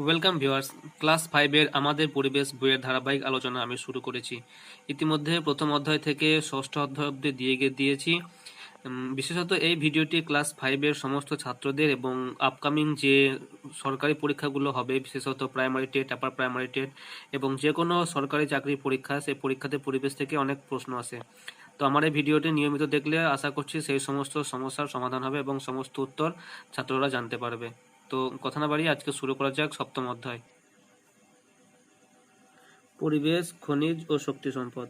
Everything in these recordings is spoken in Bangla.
ওয়েলকাম ভিউয়ার্স ক্লাস ফাইভের আমাদের পরিবেশ বইয়ের ধারাবাহিক আলোচনা আমি শুরু করেছি। ইতিমধ্যে প্রথম অধ্যায় থেকে ষষ্ঠ অধ্যায় অব্দি দিয়ে গে- দিয়েছি। বিশেষত এই ভিডিওটি ক্লাস ফাইভের সমস্ত ছাত্রদের এবং আপকামিং যে সরকারি পরীক্ষাগুলো হবে, বিশেষত primary TET upper primary TET এবং যে কোনো সরকারি চাকরির পরীক্ষা, সেই পরীক্ষাতে পরিবেশ থেকে অনেক প্রশ্ন আসে। তো আমার এই ভিডিওটি নিয়মিত দেখলে আশা করছি সেই সমস্ত সমস্যার সমাধান হবে এবং সমস্ত উত্তর ছাত্ররা জানতে পারবে। তো কথা না বাড়িয়ে আজকে শুরু করা যাক সপ্তম অধ্যায়। পরিবেশ, খনিজ ও শক্তি সম্পদ।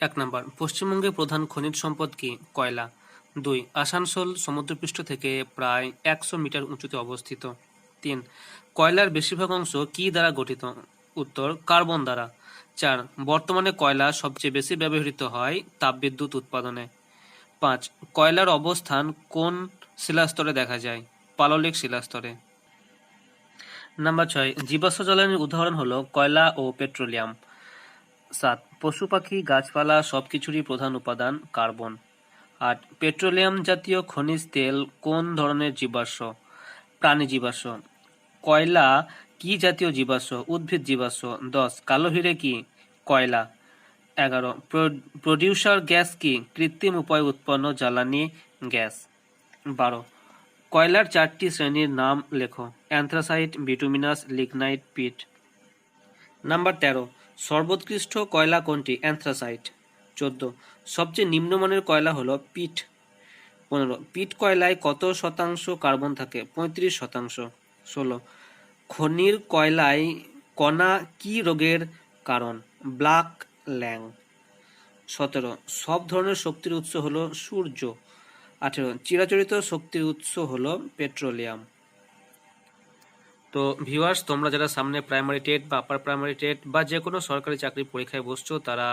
এক নাম্বার পশ্চিমবঙ্গের প্রধান খনিজ সম্পদ কি? কয়লা। দুই, আসানসোল সমুদ্রপৃষ্ঠ থেকে প্রায় একশো মিটার উঁচুতে অবস্থিত। তিন, কয়লার বেশিরভাগ অংশ কি দ্বারা গঠিত? উত্তর, কার্বন দ্বারা। চার, বর্তমানে কয়লা সবচেয়ে বেশি ব্যবহৃত হয় তাপবিদ্যুৎ উৎপাদনে। পাঁচ, কয়লার অবস্থান কোন শিলাস্তরে দেখা যায়? পাললিক শিলাস্তরে। নাম্বার ছয় জীবাশ্ম জ্বালানির উদাহরণ হলো কয়লা ও পেট্রোলিয়াম। সাত, পশু পাখি, গাছপালা সবকিছুরই প্রধান উপাদান, কার্বন। আট, পেট্রোলিয়াম জাতীয় খনিজ তেল কোন ধরনের জীবাশ্ম? প্রাণী জীবাশ্ম। কয়লা কি জাতীয় জীবাশ্ম? উদ্ভিদ জীবাশ্ম। দশ, কালো হিরে কি? কয়লা। এগারো প্রডিউসার গ্যাস কি? কৃত্রিম উপায়ে উৎপন্ন জ্বালানি গ্যাস। বারো কয়লার চারটি শ্রেণির নাম লেখো। Anthracite, bituminous, lignite, peat. Number তেরো, সর্বোৎকৃষ্ট কয়লা কোনটি? অ্যান্থ্রাসাইট। চোদ্দ, সবচেয়ে নিম্নমানের কয়লা হলো পিট। পনেরো, পিট কয়লায় কত শতাংশ কার্বন থাকে? পঁয়ত্রিশ শতাংশ। ষোলো, খনির কয়লায় কণা কি রোগের কারণ? Black lung. সতেরো, সব ধরনের শক্তির উৎস হলো সূর্য। আঠেরো চিরাচরিত শক্তির উৎস হলো পেট্রোলিয়াম। তো ভিউয়ার্স তোমরা যারা সামনে প্রাইমারি টেট বা আপার প্রাইমারি টেট বা যে কোনো সরকারি চাকরি পরীক্ষায় বসছো, তারা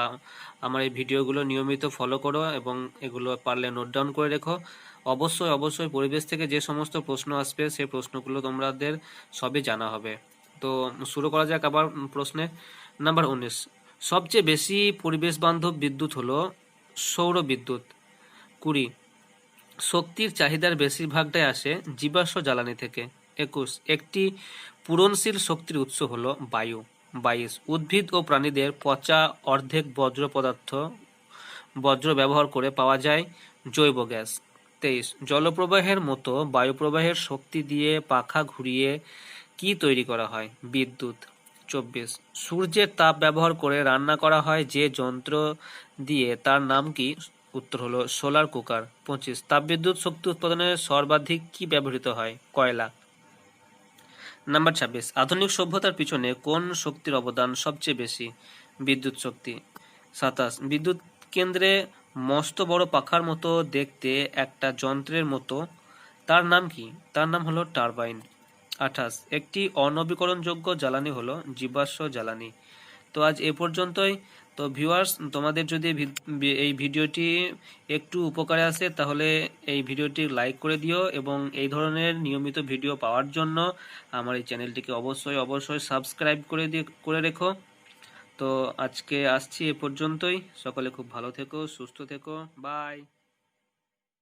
আমার এই ভিডিওগুলো নিয়মিত ফলো করো এবং এগুলো পারলে নোট ডাউন করে রেখো। অবশ্যই অবশ্যই পরিবেশ থেকে যে সমস্ত প্রশ্ন আসবে, সেই প্রশ্নগুলো তোমাদের সবই জানা হবে। তো শুরু করা যাক আবার প্রশ্নে। নাম্বার উনিশ। সবচেয়ে বেশি পরিবেশ বান্ধব বিদ্যুৎ হলো সৌর বিদ্যুৎ কুড়ি। শক্তির চাহিদার বেশিরভাগটাই আসে জীবাশ্ম জ্বালানি থেকে। একুশ, একটি পূরণশীল শক্তির উৎস হল বায়ু। বাইশ, উদ্ভিদ ও প্রাণীদের পচা অর্ধেক বজ্র পদার্থ বজ্র ব্যবহার করে পাওয়া যায় জৈব গ্যাস। তেইশ, জলপ্রবাহের মতো বায়ুপ্রবাহের শক্তি দিয়ে পাখা ঘুরিয়ে কি তৈরি করা হয়? বিদ্যুৎ। চব্বিশ, সূর্যের তাপ ব্যবহার করে রান্না করা হয় যে যন্ত্র দিয়ে, তার নাম কি? উত্তর হলো, সোলার কুকার, পঁচিশ। তাপবিদ্যুৎ শক্তি উৎপাদনে সর্বাধিক কি ব্যবহৃত হয়? কয়লা। নাম্বার ছাব্বিশ, আধুনিক সভ্যতার পিছনে কোন শক্তির অবদান সবচেয়ে বেশি? বিদ্যুৎ শক্তি। সাতাশ, বিদ্যুৎ কেন্দ্রে মস্ত বড় পাখার মতো দেখতে একটা যন্ত্রের মতো। তার নাম কি? তার নাম হলো টারবাইন। আঠাশ, একটি অনবীকরণযোগ্য জ্বালানি হলো জীবাশ্ম জ্বালানি। তো আজ এ পর্যন্তই। তো ভিউয়ার্স তোমাদের যদি এই ভিডিওটি একটু উপকারে আসে, তাহলে এই ভিডিওটি লাইক করে দিও এবং এই ধরনের নিয়মিত ভিডিও পাওয়ার জন্য আমার এই চ্যানেলটিকে অবশ্যই অবশ্যই সাবস্ক্রাইব করে দিয়ে, করে রেখো। তো আজকে আসছি এ পর্যন্তই। সকলে খুব ভালো থেকো, সুস্থ থেকো। বাই